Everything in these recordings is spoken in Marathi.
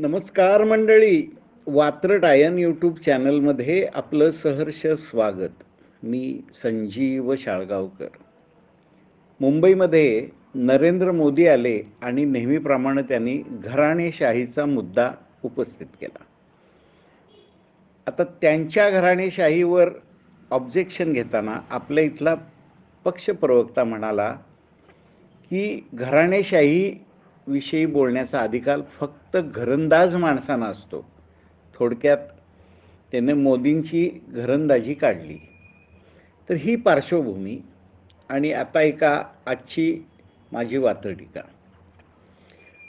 नमस्कार मंडळी वात्रट आयन यूट्यूब चॅनलमध्ये आपलं सहर्ष स्वागत. मी संजीव शाळगावकर. मुंबईमध्ये नरेंद्र मोदी आले आणि नेहमीप्रमाणे त्यांनी घराणेशाहीचा मुद्दा उपस्थित केला. आता त्यांच्या घराणेशाहीवर ऑब्जेक्शन घेताना आपल्या इथला पक्षप्रवक्ता म्हणाला की घराणेशाही विषयी बोलण्याचा अधिकार फक्त घरंदाज माणसांना असतो. थोडक्यात त्याने मोदींची घरंदाजी काढली. तर ही पार्श्वभूमी आणि आता एका आजची माझी वात्रटिका.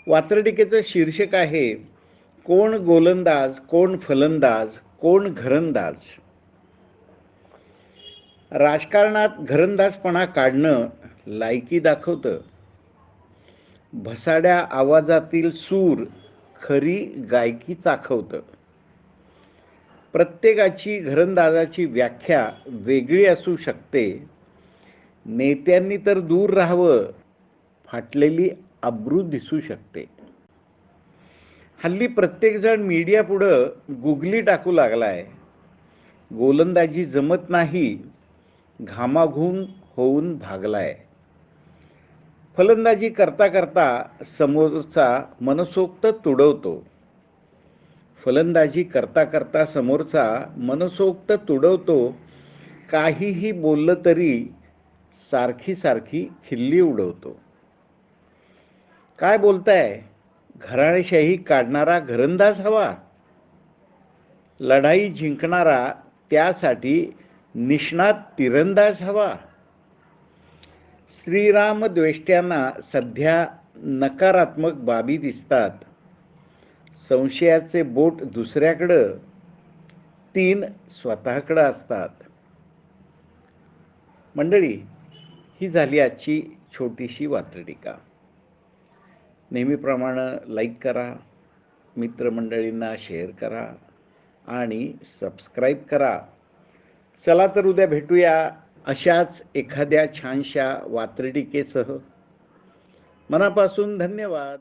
वात्रटिकेचं शीर्षक आहे कोण गोलंदाज कोण फलंदाज कोण घरंदाज? राजकारणात घरंदाजपणा काढणं लायकी दाखवतं. भसाड्या आवाजातील सूर खरी गायकी चाखवतं. प्रत्येकाची घरंदाजाची व्याख्या वेगळी असू शकते. नेत्यांनी तर दूर राहावं फाटलेली अब्रू दिसू शकते. हल्ली प्रत्येकजण मीडिया पुढं गुगली टाकू लागलाय. गोलंदाजी जमत नाही घामाघूम होऊन भागलाय. फलंदाजी करता करता समोरचा मनसोक्त तुडवतो. फलंदाजी करता करता समोरचा मनसोक्त तुडवतो. काहीही बोललं तरी सारखी सारखी खिल्ली उडवतो. काय बोलताय? घराणेशाही काढणारा घरंदाज हवा. लढाई जिंकणारा त्यासाठी निष्णात तिरंदाज हवा. श्रीराम द्वेष्ट्यांना सध्या नकारात्मक बाबी दिसतात. संशयाचे बोट दुसऱ्याकडं तीन स्वतःकडं असतात. मंडळी ही झाली आजची छोटीशी वात्रटिका. नेहमीप्रमाणे लाईक करा मित्रमंडळींना शेअर करा आणि सबस्क्राईब करा. चला तर उद्या भेटूया. अशाच एखाद्या छानशा वात्रटिकेसह. मनापासून धन्यवाद.